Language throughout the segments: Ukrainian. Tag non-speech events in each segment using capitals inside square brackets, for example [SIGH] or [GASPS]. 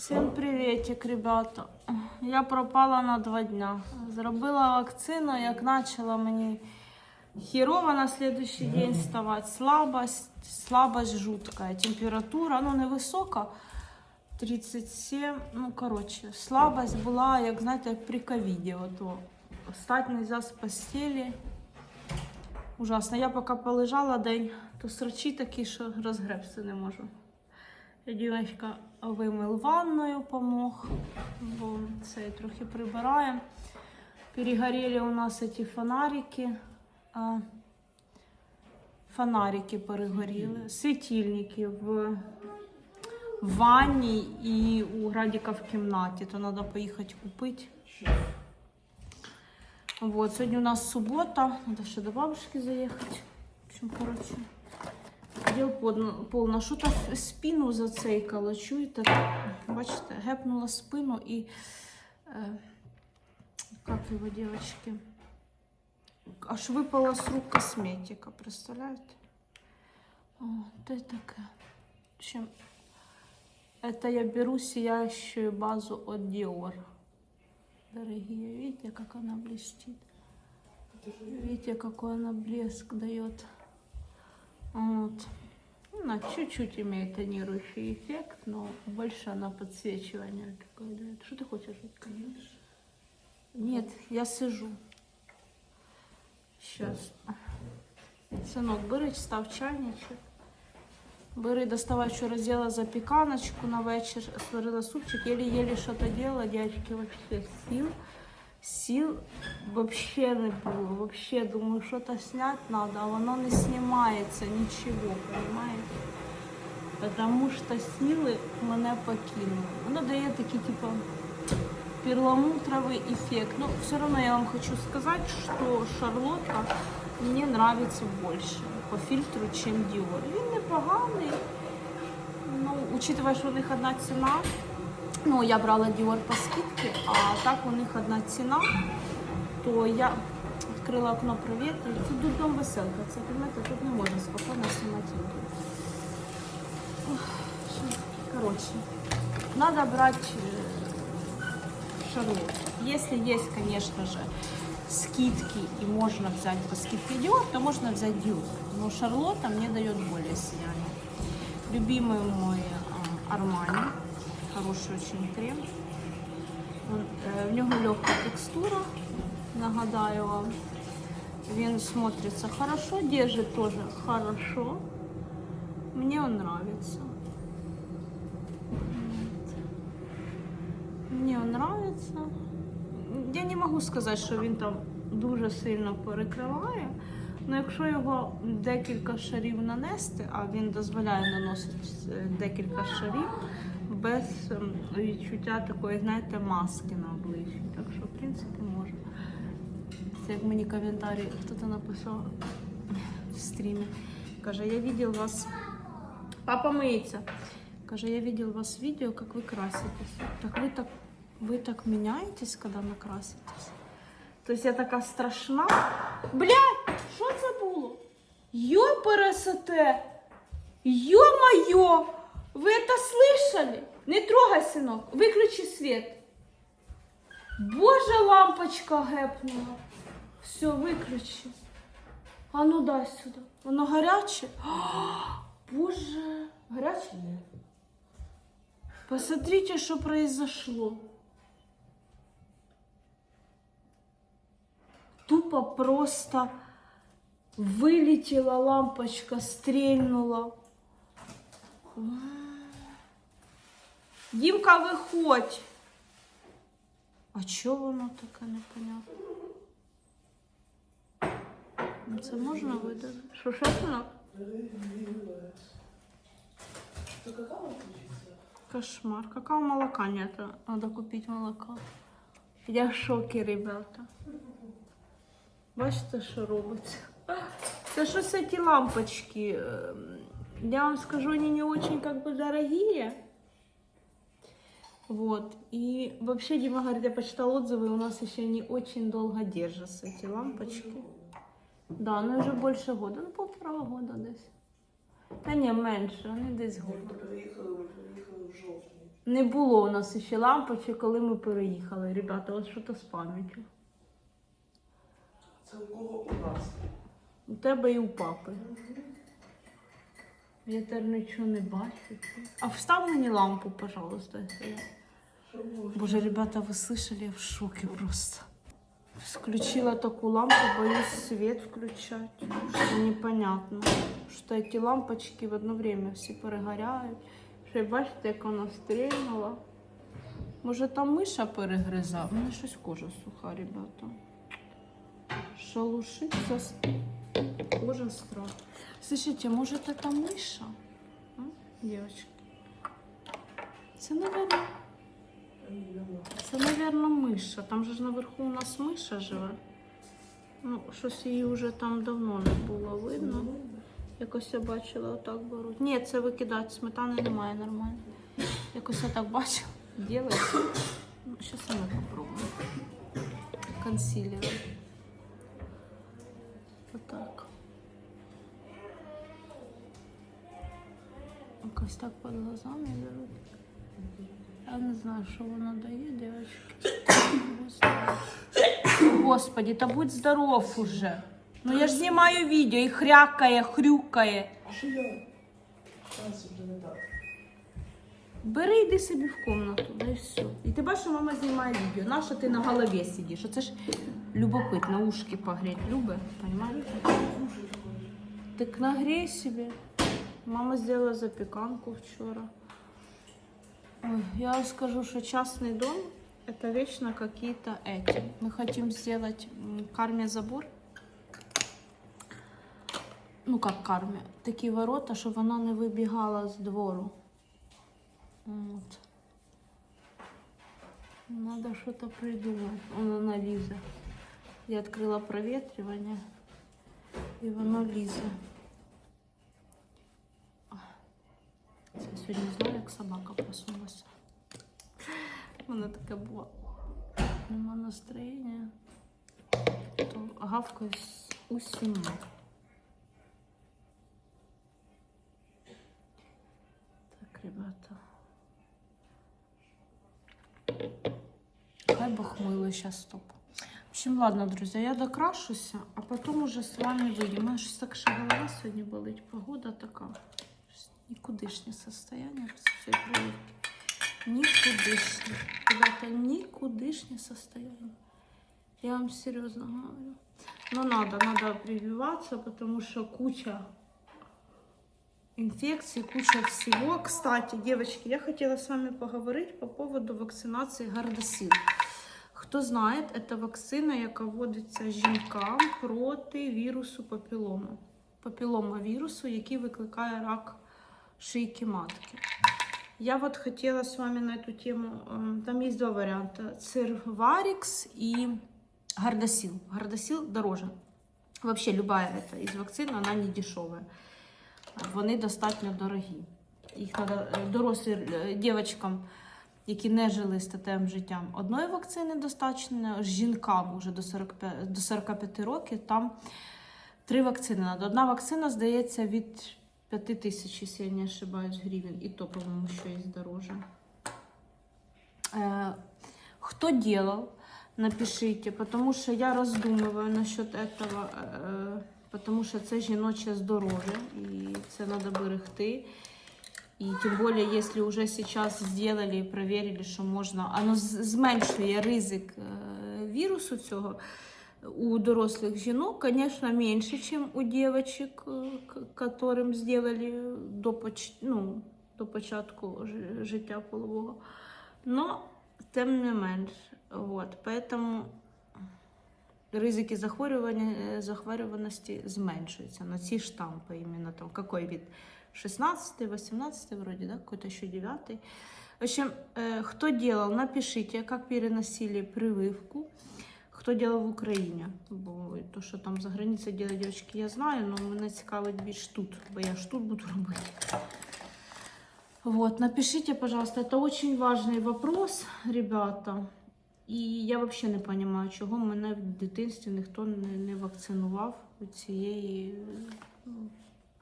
Всім приветик, ребята. Я пропала на два дня. Зробила вакцину, як почала мені херово на следующий день вставати. Слабость, слабость жуткая. Температура, ну невисока. 37, ну коротше, слабость була, як знаєте, як при ковіді. Встати нельзя з постелі. Ужасно. Я поки полежала день, то срачі такі, що розгребся не можу. Дівчинка вимив ванною, помог, бо це трохи прибираємо. Перегорели у нас ці фонарики. Фонарики перегоріли, світильники в, ванні і у Градіка в кімнаті, то треба поїхати купити. Вот, сьогодні у нас субота, треба ще до бабушки заїхати. В общем, коротше. Діл подно- повно. Що то спину зацейкало, чуєте? Бачите, гепнула спину і. Е, як його, дівчатки? Аж випала з рук косметика, представляєте? О, це таке. В общем, это я беру сияющую базу от Dior. Дорогие, видите, как она блестит? Видите, какой она блеск дает. Вот. Она чуть-чуть имеет тонирующий эффект, но больше она подсвечивание такое дает. Что ты хочешь? Конечно. Нет, я сижу. Сейчас. Сынок, бери, став чайничек. Бери, доставай, вчора зробила запіканочку на вечір, сварила супчик, еле-еле що-то делала, дядьки, вообще сил, сил вообще не було, вообще думаю, що-то снять надо, а воно не знімається нічого, понимаете? Потому що сили мене покинули. Воно дає такий, типу, перламутровый эффект. Но все равно я вам хочу сказать, что Шарлотка мне нравится больше по фильтру, чем Dior. Він непоганий. Ну, учитывая, що у них одна ціна. Ну, я брала Dior по скидке, а так у них одна ціна, то я відкрила окно проветрити. Тут дурдом веселка. Це понимаете, тут не можна спокійно знімати відео. Ох, що- Короче, надо брать э, Шарлот. Если есть, конечно же, скидки и можно взять по скидке Dior, то можно взять Dior. Но Шарлотта мне дает более сияние. Любимый мой а, Армани. Хороший очень крем. Э, в нього легкая текстура, нагадаю вам. Він смотрится хорошо, держит тоже хорошо. Мне он нравится. Мені він нравится. Я не можу сказати, що він там дуже сильно перекриває. Ну, якщо його декілька шарів нанести, а він дозволяє наносити е, декілька шарів без ем, відчуття такої, знаєте, маски на обличчі. Так що, в принципі, можна. Це як мені коментарі хтось написав в стрімі. Каже, я видел вас. Папа миється. Каже, я видел вас видео, как вы краситесь. Так вы так, вы так меняетесь, когда накраситесь? То есть я така страшна. Блядь, що це було? Йо пересете! Ё-моё! Вы это слышали? Не трогай, сынок. Выключи свет. Боже, лампочка гепнула. Все, выключи. А ну дай сюда. Воно гаряче. А, [GASPS] Боже, гаряче? Посмотрите, что произошло. Тупо просто вылетела лампочка, стрельнула. Дімка, виходь. А чого воно таке непонятно? Ну, Це можна видати? Що, що воно? То какао включится? Кошмар. Какого молока нет? Надо купить молоко. Я в шокі, ребята. Бачите, що робиться? Це щось ці лампочки. ем, Я вам скажу, они не очень как бы дорогие. Вот. И вообще, Дима говорит, я почитала отзывы, у нас еще не очень долго держатся эти лампочки. Да, ну уже больше года, ну полтора года десь. Та ні, менше, вони десь год. Ми приїхали, ми приїхали в жовтні. Не було у нас ще лампочок, коли ми переїхали. Ребята, от що то з пам'яттю. Це у кого у нас? У тебе і у папи. Я тепер нічого не бачу. А встав мені лампу, пожалуйста. Боже, ребята, вы слышали? Я в шоке просто. Включила такую лампу, боюсь свет включать. Что непонятно. Что эти лампочки в одно время всі перегоряють. Ще й бачите, як вона стрільнула. Може там миша перегриза? У мене щось кожа суха, ребята. Шалушиться с- кожа страх. Слушайте, може це там миша? А? Девочки. Це, наверное, це, напевно, миша. Там же ж наверху у нас миша живе. Ну, щось її вже там давно не було видно. Якось я бачила, отак беруть. Ні, це викидати, сметани немає нормально. Якось я так бачила. Ділається. Ну, зараз ми попробуємо. Консилер. Отак. Якось так під глазами беруть. Я не знаю, що воно дає, девочки. [COUGHS] Господи, та будь здоров уже. Ну я ж знімаю відео і хрякає, хрюкає. А що я? Шанс вже не так. Бери йди собі в комнату, да і все. І ти бачиш, що мама знімає відео. Наша ти на голові сидиш. Оце ж любопитно, ушки погреть. Любе? Кушать. Так нагрей себе. Мама сделала запеканку вчера. Ой, я вам скажу, что частный дом это вечно какие-то эти. Мы хотим сделать м, карме забор. Ну как карме, такі ворота, щоб вона не вибігала з двору. От. Надо что-то придумать. Воно на лізе. Я відкрила проветривание. І воно лізе. Таке було. Нема настроєння. То гавкаю з усіма. Так, ребята. Хай милує сейчас стоп. В общем, ладно, друзья, я докрашуся, а потом уже с вами выйдем. У мене щось так ще голова сьогодні болить. Погода така. Нікудишнє состояние приводить. Нікудишнє. Ребята, нікудишнє состояние. Я вам серьезно говорю. Но надо, надо прививаться, потому что куча инфекций, куча всего. Кстати, девочки, я хотела с вами поговорить по поводу вакцинации Гардасил. Хто знає, це вакцина, яка вводиться жінкам проти вірусу папіломи. Папілома вірусу, який викликає рак шийки матки. Я вот хотела с вами на эту тему, эм, там есть два варианта, Цирварикс и Гардасил. Гардасил дороже. Вообще любая это из вакцин, она не дешевая. Вони достатньо дорогі. Їх треба дорослим е, дівчаткам, які не жили статевим життям, одної вакцини достатньо, жінкам уже до 45, до 45 років там три вакцини треба. Одна вакцина, здається, від 5 тисяч, якщо я не ошибаюсь, гривень. І то, по-моєму, що є дороже. Э, Кто делал, напишите, потому что я раздумываю насчет этого, э, потому що це жіноче здоров'я, і це треба берегти. І тим більше, якщо вже зараз зробили і перевірили, що можна, воно з- зменшує ризик е, вірусу цього у дорослих жінок, звісно, менше, ніж у дівчаток, е, к- которым зробили до, поч... ну, до початку жи- життя полового. Но, тим не менш, вот, поэтому ризики захворювання, е, захворюваності зменшуються на ці штампи, іменно там, какой вид? 16 18 вроде, да, какой-то еще 9 В общем, э, кто делал, напишите, как переносили прививку, хто делал в Україні. Бо то, що там за границею делать девочки, я знаю, но мене цікавить більш тут, бо я ж тут буду робити. Вот, напишите, пожалуйста, это очень важный вопрос, ребята. І я взагалі не розумію, чого мене в дитинстві ніхто не, не вакцинував цієї,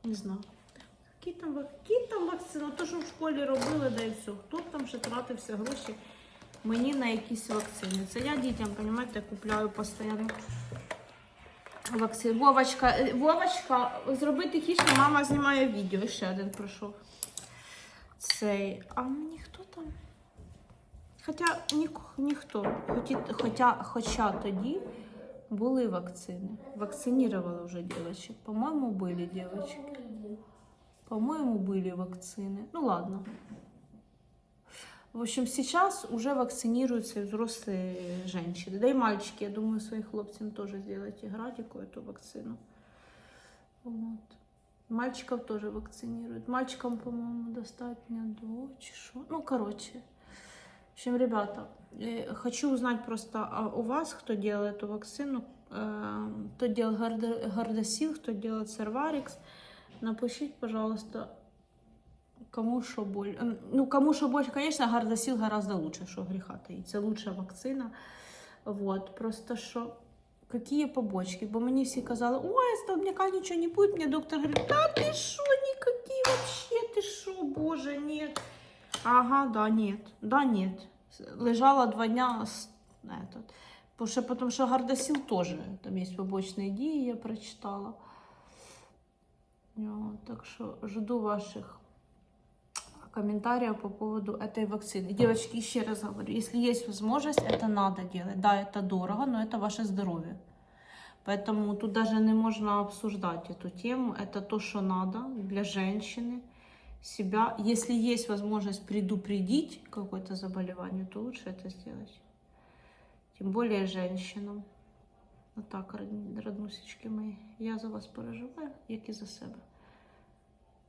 не знаю. Які там, які там вакцини? То, що в школі робили, да і все. Хто там ще тратився гроші мені на якісь вакцини? Це я дітям, розумієте, купляю постійно. Вакцин. Вовочка, е, Вовочка, зроби тихіше, мама знімає відео. Ще один пройшов. Цей. А мені хто там? Хоча ні, ніхто. Хоті, хоча, хоча тоді були вакцини. Вакцинировали вже дівчаток. По-моєму, були дівчатки. По-моему, были вакцины. Ну ладно. В общем, сейчас уже вакцинируются и взрослые женщины. Да и мальчики, я думаю, своим хлопцам тоже сделайте градику эту вакцину. Вот. Мальчиков тоже вакцинируют. Мальчикам, по-моему, достаточно до чешу. Ну, короче. В общем, ребята, э, хочу узнать просто а у вас, кто делает эту вакцину, э, кто делает Гарда- Гардасил, кто делает Серварикс. Напишіть, пожалуйста, кому що боль. Ну, кому що больше, конечно, Гардасил гораздо лучше, що гріха таїть. Це лучша вакцина. Вот. Просто що, какие побочки? Бо мені всі казали, ой, столбняка нічого не буде. Мені доктор говорить, да ти що, никакие вообще, ти що, боже, нет. Ага, да, нет, да, нет. Лежала два дня с- этот. Потому що, потому що Гардасил теж, там є побочні дії, я прочитала. Так что жду ваших комментариев по поводу этой вакцины. Девочки, еще раз говорю, если есть возможность, это надо делать. Да, это дорого, но это ваше здоровье. Поэтому тут даже не можно обсуждать эту тему. Это то, что надо для женщины себя. Если есть возможность предупредить какое-то заболевание, то лучше это сделать. Тем более женщинам. Так, род- роднусечки мої, я за вас переживаю, як і за себе.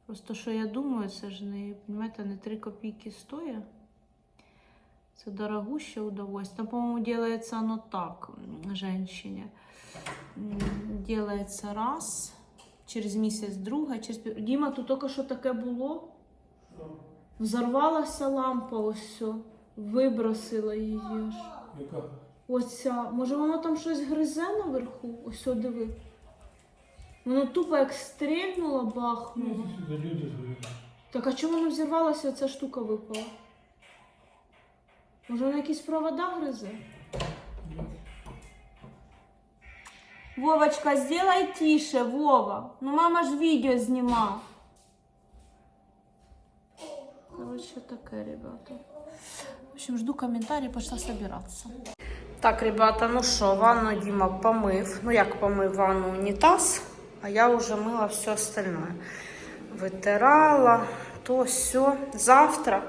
Просто що я думаю, це ж не, понимаєте, не 3 копійки стоїть. Це дорогуще удовольствие. Там, по-моему, делается оно так, женщине. Делается раз, через місяць друге, через. Діма, тут тільки що таке було. Взорвалася лампа, ось все. Вибросила її ж. Яка? Оця, може воно там щось гризе наверху? Ось диви. Воно тупо як стрельнуло, бахнуло. Ну, сюди люди згоріли. Так а чому воно взірвалося, ця штука випала? Може вона якісь провода гризе? Вовочка, сделай тише, Вова. Ну мама ж відео знімав. Короче, таке, ребята. В общем, жду комментарии, пошла собираться. Так, ребята, ну що, ванну Діма помив. Ну як помив ванну унітаз, А я вже мила все остальное. Витирала, то все. Завтра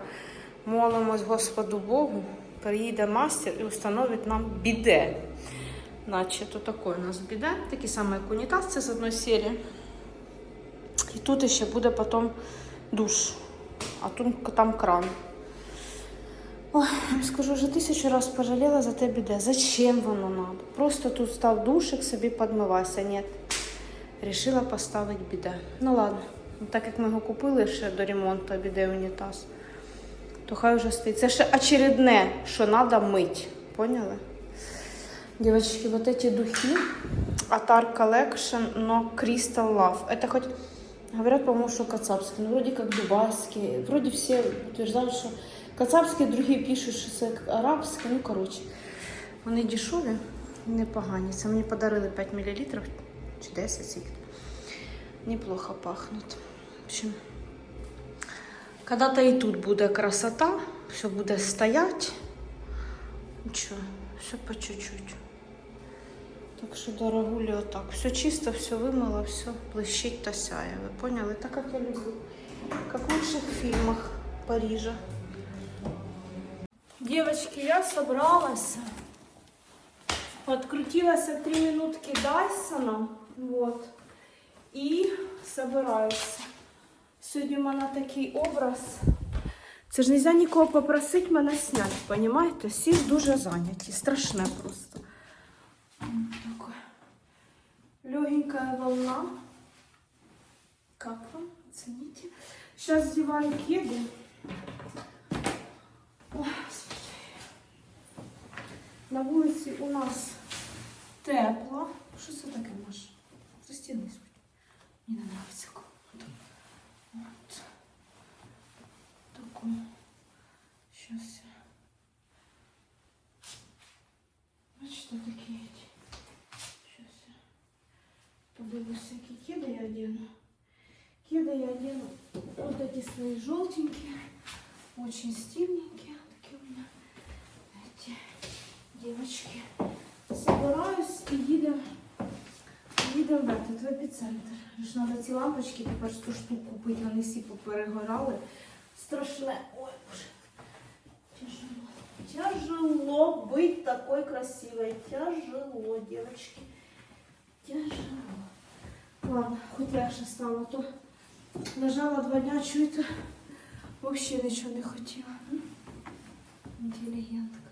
молимось Господу Богу. Приїде мастер і установить нам біде. Значить, отакий у нас біде, такий самий як унітаз, це з одної серії. І тут ще буде потім душ, а тут там кран. Ой, скажу, вже тисячу раз пожаліла за те біде. Зачем воно надо? Просто тут став душик, собі підмивайся. Ні. Рішила поставити біде. Ну ладно, Ну, так як ми його купили ще до ремонту біде унітаз, то хай вже стоїть. Це ще очередне, що треба мить. Поняли? Девочки, вот эти духи Atar Collection, но Crystal Love. Это хоть говорят, по-моему, что кацапские, но вроде как дубайские. Вроде все утверждают, что кацапські, другі пишуть, що це арабське. Ну, коротше, вони дешеві, непогані. Це мені подарили 5 мл чи 10 скільки. Неплохо пахнуть. В общем, когда-то і тут буде красота, все буде стоять. Нічого, все по чуть-чуть. Так що, дорогулі, отак. Все чисто, все вимила, все блищить та сяє. Ви поняли? Так як я люблю. Как в лучших фильмах Парижа. Девочки, я собралась. Подкрутилась три минутки Дайсона. Вот. І собираюся. Сьогодні в мене такий образ. Це ж нельзя нікого попросити мене зняти, понімаєте? Всі дуже зайняті. Страшне просто. Легенькая волна. Как вам? Оцените. Сейчас одеваю кеды. На вулиці у нас тепло. Що це таке Маш? стены, господи. Мне нравится комната. Вот. такой. Сейчас я... Вот что такие эти. Сейчас я побегу всякие кеды я одену. Кеды я одену вот эти свои желтенькие, очень стильненькие. Такие у меня эти девочки. Собираюсь в в епіцентр. Ж треба ці лампочки тепер 100 штук купити, вони всі поперегорали. Страшне. Ой, боже. Тяжело. Тяжело быть такой красивой. Тяжело, девочки. Тяжело. Ладно, хоть легше стало, то лежала два дня, чуєте, взагалі нічого не хотіла. Інтелігентка.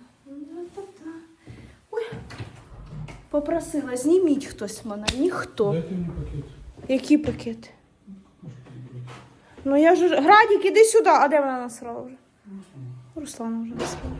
Попросила, зніміть хтось мене. Ніхто. Дайте мені пакет. Які пакети? Ну я ж. Градік, іди сюди. А де вона насрала вже? Руслана вже насрала.